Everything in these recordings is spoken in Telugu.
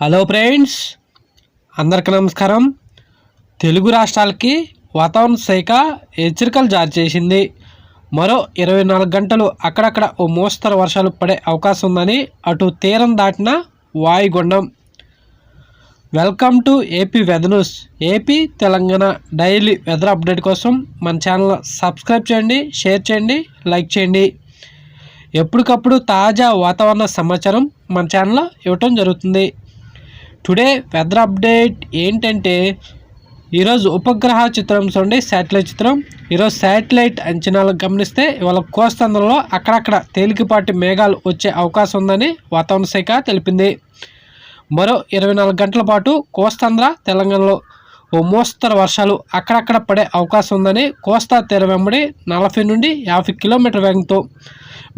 హలో ఫ్రెండ్స్ అందరికీ నమస్కారం. తెలుగు రాష్ట్రాలకి వాతావరణ శాఖ హెచ్చరికలు జారీ చేసింది. మరో ఇరవై నాలుగు గంటలు అక్కడక్కడ ఓ మోస్తరు వర్షాలు పడే అవకాశం ఉందని అటు తీరం దాటిన వాయుగుండం. Welcome to AP weather news. AP Telangana daily weather update కోసం మన ఛానల్ సబ్స్క్రైబ్ చేయండి షేర్ చేయండి లైక్ చేయండి. ఎప్పటికప్పుడు తాజా వాతావరణ సమాచారం మన ఛానల్లో ఇవ్వటం జరుగుతుంది. టుడే వెదర్ అప్డేట్ ఏంటంటే ఈరోజు ఉపగ్రహ చిత్రం చూడండి శాటిలైట్ చిత్రం. ఈరోజు శాటిలైట్ అంచనాలు గమనిస్తే ఇవాళ కోస్తాంధ్రలో అక్కడక్కడ తేలికపాటి మేఘాలు వచ్చే అవకాశం ఉందని వాతావరణ శాఖ తెలిపింది. మరో ఇరవై నాలుగు గంటల పాటు కోస్తాంధ్ర తెలంగాణలో ఓ మోస్తరు వర్షాలు అక్కడక్కడ పడే అవకాశం ఉందని కోస్తా తీర వెంబడి నలభై నుండి యాభై కిలోమీటర్ వేగంతో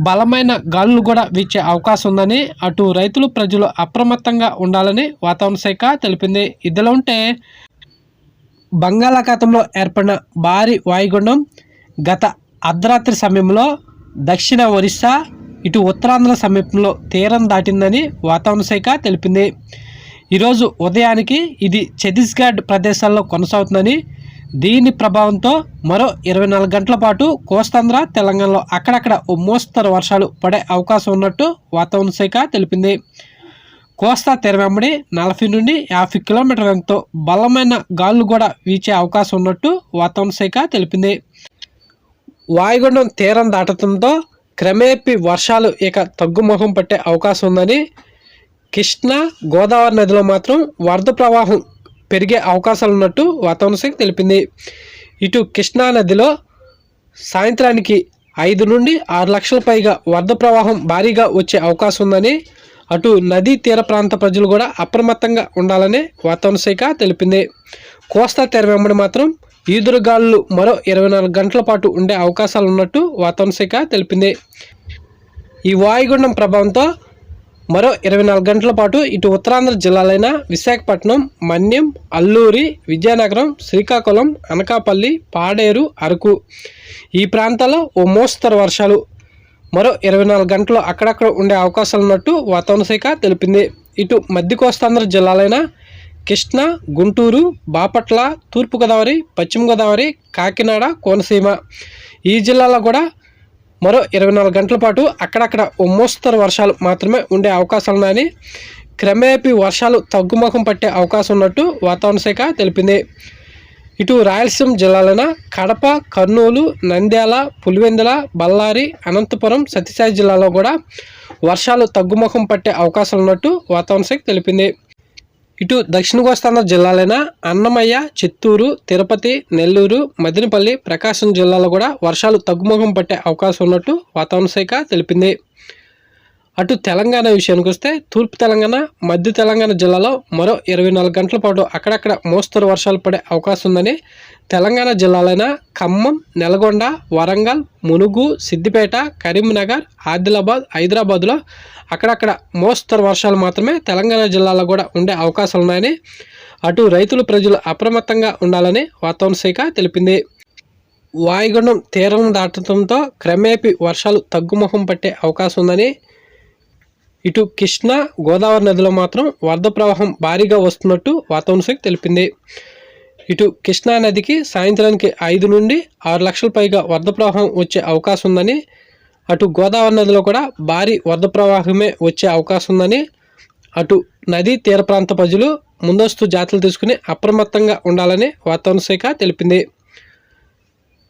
బలమైన గాలులు కూడా వీచే అవకాశం ఉందని అటు రైతులు ప్రజలు అప్రమత్తంగా ఉండాలని వాతావరణ శాఖ తెలిపింది. ఇదిలో ఉంటే బంగాళాఖాతంలో ఏర్పడిన భారీ వాయుగుండం గత అర్ధరాత్రి సమయంలో దక్షిణ ఒరిస్సా ఇటు ఉత్తరాంధ్ర సమీపంలో తీరం దాటిందని వాతావరణ శాఖ తెలిపింది. ఈరోజు ఉదయానికి ఇది ఛత్తీస్గఢ్ ప్రదేశాల్లో కొనసాగుతుందని దీని ప్రభావంతో మరో ఇరవై నాలుగు గంటల పాటు కోస్తాంధ్ర తెలంగాణలో అక్కడక్కడ ఓ మోస్తరు వర్షాలు పడే అవకాశం ఉన్నట్టు వాతావరణ శాఖ తెలిపింది. కోస్తా తీర వెంబడి నలభై నుండి యాభై కిలోమీటర్ వేగంతో బలమైన గాలులు కూడా వీచే అవకాశం ఉన్నట్టు వాతావరణ శాఖ తెలిపింది. వాయుగుండం తీరం దాటడంతో క్రమేపీ వర్షాలు ఇక తగ్గుముఖం పట్టే అవకాశం ఉందని కృష్ణా గోదావరి నదిలో మాత్రం వరద ప్రవాహం పెరిగే అవకాశాలు ఉన్నట్టు వాతావరణ శాఖ తెలిపింది. ఇటు కృష్ణా నదిలో సాయంత్రానికి ఐదు నుండి ఆరు లక్షల పైగా వరద ప్రవాహం భారీగా వచ్చే అవకాశం ఉందని అటు నదీ తీర ప్రాంత ప్రజలు కూడా అప్రమత్తంగా ఉండాలని వాతావరణ శాఖ తెలిపింది. కోస్తా తెర వెంబడి మాత్రం ఈదురుగాలు మరో ఇరవై నాలుగు గంటల పాటు ఉండే అవకాశాలు ఉన్నట్టు వాతావరణ శాఖ తెలిపింది. ఈ వాయుగుండం ప్రభావంతో మరో ఇరవై నాలుగు గంటల పాటు ఇటు ఉత్తరాంధ్ర జిల్లాలైన విశాఖపట్నం మన్యం అల్లూరి విజయనగరం శ్రీకాకుళం అనకాపల్లి పాడేరు అరకు. ఈ ప్రాంతాల్లో ఓ మోస్తరు వర్షాలు. మరో ఇరవై నాలుగు గంటలు అక్కడక్కడ ఉండే అవకాశాలు ఉన్నట్టు వాతావరణ శాఖ తెలిపింది. ఇటు మధ్య కోస్తాంధ్ర జిల్లాలైన కృష్ణా గుంటూరు బాపట్ల తూర్పుగోదావరి పశ్చిమ గోదావరి కాకినాడ కోనసీమ. ఈ జిల్లాలో కూడా మరో ఇరవై నాలుగు గంటల పాటు అక్కడక్కడ ఓ మోస్తరు వర్షాలు మాత్రమే ఉండే అవకాశాలు ఉన్నాయని క్రమేపీ వర్షాలు తగ్గుముఖం పట్టే అవకాశం ఉన్నట్టు వాతావరణ శాఖ తెలిపింది. ఇటు రాయలసీమ జిల్లాలైన కడప కర్నూలు నంద్యాల పులివెందుల బళ్ళారి అనంతపురం సత్యసాయి జిల్లాలో కూడా వర్షాలు తగ్గుముఖం పట్టే అవకాశాలు ఉన్నట్టు వాతావరణ శాఖ తెలిపింది. ఇటు దక్షిణ కోస్తాంధ్ర జిల్లాలైన అన్నమయ్య చిత్తూరు తిరుపతి నెల్లూరు మదినపల్లి ప్రకాశం జిల్లాలో కూడా వర్షాలు తగ్గుముఖం పట్టే అవకాశం ఉన్నట్టు వాతావరణ శాఖ తెలిపింది. అటు తెలంగాణ విషయానికి వస్తే తూర్పు తెలంగాణ మధ్య తెలంగాణ జిల్లాలో మరో ఇరవై నాలుగు గంటల పాటు అక్కడక్కడ మోస్తరు వర్షాలు పడే అవకాశం ఉందని తెలంగాణ జిల్లాలైన ఖమ్మం నల్గొండ వరంగల్ మునుగు సిద్దిపేట కరీంనగర్ ఆదిలాబాద్ హైదరాబాద్లో అక్కడక్కడ మోస్తరు వర్షాలు మాత్రమే తెలంగాణ జిల్లాలో కూడా ఉండే అవకాశాలు ఉన్నాయని అటు రైతులు ప్రజలు అప్రమత్తంగా ఉండాలని వాతావరణ శాఖ తెలిపింది. వాయుగుండం తీరం దాటడంతో క్రమేపీ వర్షాలు తగ్గుముఖం పట్టే అవకాశం ఉందని ఇటు కృష్ణా గోదావరి నదిలో మాత్రం వరద ప్రవాహం భారీగా వస్తున్నట్టు వాతావరణ శాఖ తెలిపింది. ఇటు కృష్ణా నదికి సాయంత్రానికి ఐదు నుండి ఆరు లక్షల పైగా వరద ప్రవాహం వచ్చే అవకాశం ఉందని అటు గోదావరి నదిలో కూడా భారీ వరద ప్రవాహమే వచ్చే అవకాశం ఉందని అటు నదీ తీర ప్రాంత ప్రజలు ముందస్తు జాతులు తీసుకుని అప్రమత్తంగా ఉండాలని వాతావరణ శాఖ తెలిపింది.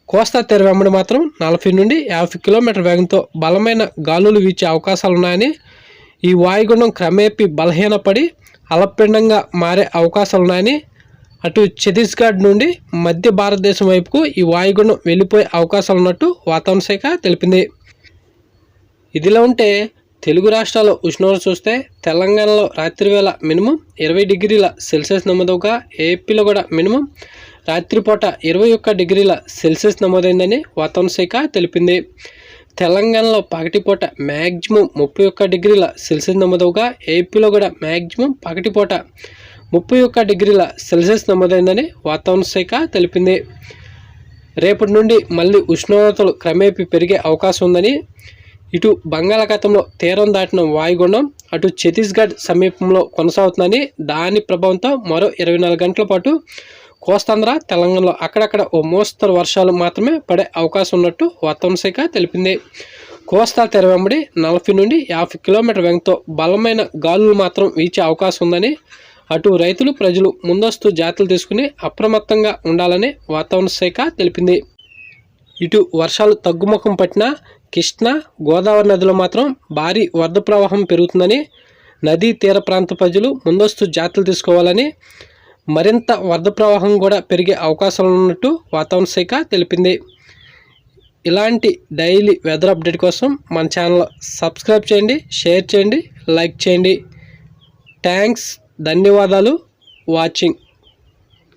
కోస్తా తీర వెంబడి మాత్రం నలభై నుండి యాభై కిలోమీటర్ వేగంతో బలమైన గాలులు వీచే అవకాశాలు ఉన్నాయని ఈ వాయుగుండం క్రమేపీ బలహీనపడి అలపిండంగా మారే అవకాశాలు ఉన్నాయని అటు ఛత్తీస్గఢ్ నుండి మధ్య భారతదేశం వైపుకు ఈ వాయుగుండం వెళ్ళిపోయే అవకాశాలు ఉన్నట్టు వాతావరణ శాఖ తెలిపింది. ఇదిలా ఉంటే తెలుగు రాష్ట్రాల ఉష్ణోగ్రత చూస్తే తెలంగాణలో రాత్రి వేళ మినిమం ఇరవై డిగ్రీల సెల్సియస్ నమోదవగా ఏపీలో కూడా మినిమం రాత్రిపూట ఇరవై ఒక్క డిగ్రీల సెల్సియస్ నమోదైందని వాతావరణ శాఖ తెలిపింది. తెలంగాణలో పగటిపూట మ్యాక్సిమం ముప్పై ఒక్క డిగ్రీల సెల్సియస్ నమోదవగా ఏపీలో కూడా మ్యాక్సిమం పగటిపూట ముప్పై ఒక్క డిగ్రీల సెల్సియస్ నమోదైందని వాతావరణ శాఖ తెలిపింది. రేపటి నుండి మళ్ళీ ఉష్ణోగ్రతలు క్రమేపీ పెరిగే అవకాశం ఉందని ఇటు బంగాళాఖాతంలో తీరం దాటిన వాయుగుండం అటు ఛత్తీస్గఢ్ సమీపంలో కొనసాగుతుందని దాని ప్రభావంతో మరో ఇరవై నాలుగు గంటల పాటు కోస్తాంధ్ర తెలంగాణలో అక్కడక్కడ ఓ మోస్తరు వర్షాలు మాత్రమే పడే అవకాశం ఉన్నట్టు వాతావరణ శాఖ తెలిపింది. కోస్తా తెర వెంబడి నలభై నుండి యాభై కిలోమీటర్ వేగంతో బలమైన గాలులు మాత్రం వీచే అవకాశం ఉందని అటు రైతులు ప్రజలు ముందస్తు జాగ్రత్తలు తీసుకుని అప్రమత్తంగా ఉండాలని వాతావరణ శాఖ తెలిపింది. ఇటు వర్షాలు తగ్గుముఖం పట్టిన కృష్ణా గోదావరి నదిలో మాత్రం భారీ వరద ప్రవాహం పెరుగుతుందని నదీ తీర ప్రాంత ప్రజలు ముందస్తు జాగ్రత్తలు తీసుకోవాలని మరింత వరద ప్రవాహం కూడా పెరిగే అవకాశాలు ఉన్నట్టు వాతావరణ శాఖ తెలిపింది. ఇలాంటి డైలీ వెదర్ అప్డేట్ కోసం మన ఛానల్ సబ్స్క్రైబ్ చేయండి షేర్ చేయండి లైక్ చేయండి. థ్యాంక్స్ ధన్యవాదాలు. వాచింగ్